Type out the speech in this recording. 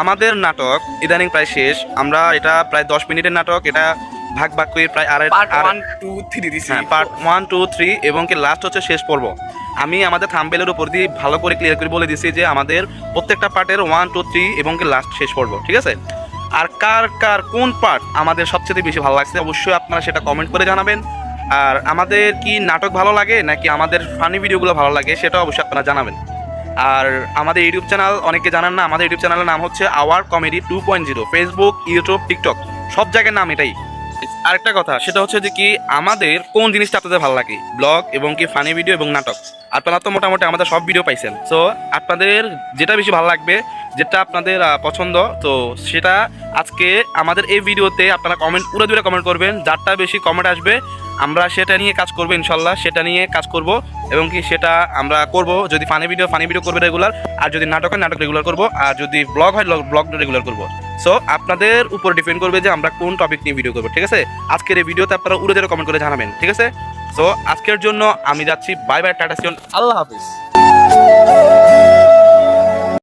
আমাদের নাটক ইদানিং প্রায় শেষ। আমরা এটা প্রায় দশ মিনিটের নাটক এটা ভাগ ভাগ করে প্রায় আড়াই পার্ট ওয়ান টু থ্রি দিছি। হ্যাঁ পার্ট ওয়ান টু থ্রি এবং কি লাস্ট হচ্ছে শেষ পর্ব। আমি আমাদের থাম্বেলের উপর দিয়ে ভালো করে ক্লিয়ার করে বলে দিছি যে আমাদের প্রত্যেকটা পার্টের ওয়ান টু থ্রি এবং কি লাস্ট শেষ পর্ব ঠিক আছে? আর কার কার কোন পার্ট আমাদের সবচেয়ে বেশি ভালো লাগছে অবশ্যই আপনারা সেটা কমেন্ট করে জানাবেন। আর আমাদের কি নাটক ভালো লাগে নাকি আমাদের ফানি ভিডিওগুলো ভালো লাগে সেটা অবশ্যই আপনারা জানাবেন। আর আমাদের ইউটিউব চ্যানেল, অনেকে জানান না, আমাদের ইউটিউব চ্যানেলের নাম হচ্ছে our comedy two point zero Facebook YouTube TikTok সব জায়গার নাম এটাই। আরেকটা কথা, সেটা হচ্ছে যে কি আমাদের কোন জিনিসটা আপনাদের ভালো লাগে? ব্লগ এবং কি ফানি ভিডিও এবং নাটক? আপনারা তো মোটামুটি আমাদের সব ভিডিও পাইছেন। সো আপনাদের যেটা বেশি ভালো লাগবে, যেটা আপনাদের পছন্দ, তো সেটা আজকে আমাদের এই ভিডিওতে আপনারা কমেন্ট পুরো দূরে কমেন্ট করবেন। যারটা বেশি কমেন্ট আসবে, আমরা সেটা নিয়ে কাজ করব ইনশাল্লাহ, সেটা নিয়ে কাজ করব এবং কি সেটা আমরা করব। যদি ফানি ভিডিও ফানি ভিডিও করবে রেগুলার আর যদি নাটক হয়, নাটক রেগুলার করব, আর যদি ব্লগ হয় ব্লগ রেগুলার করব। সো আপনাদের উপর ডিপেন্ড করবে যে আমরা কোন টপিক নিয়ে ভিডিও করব, ঠিক আছে? আজকের এই ভিডিওতে আপনারা উড়ে যারা কমেন্ট করে জানাবেন, ঠিক আছে? সো আজকের জন্য আমি যাচ্ছি বাই বাই টাটা সিয়ন আল্লাহ হাফিজ।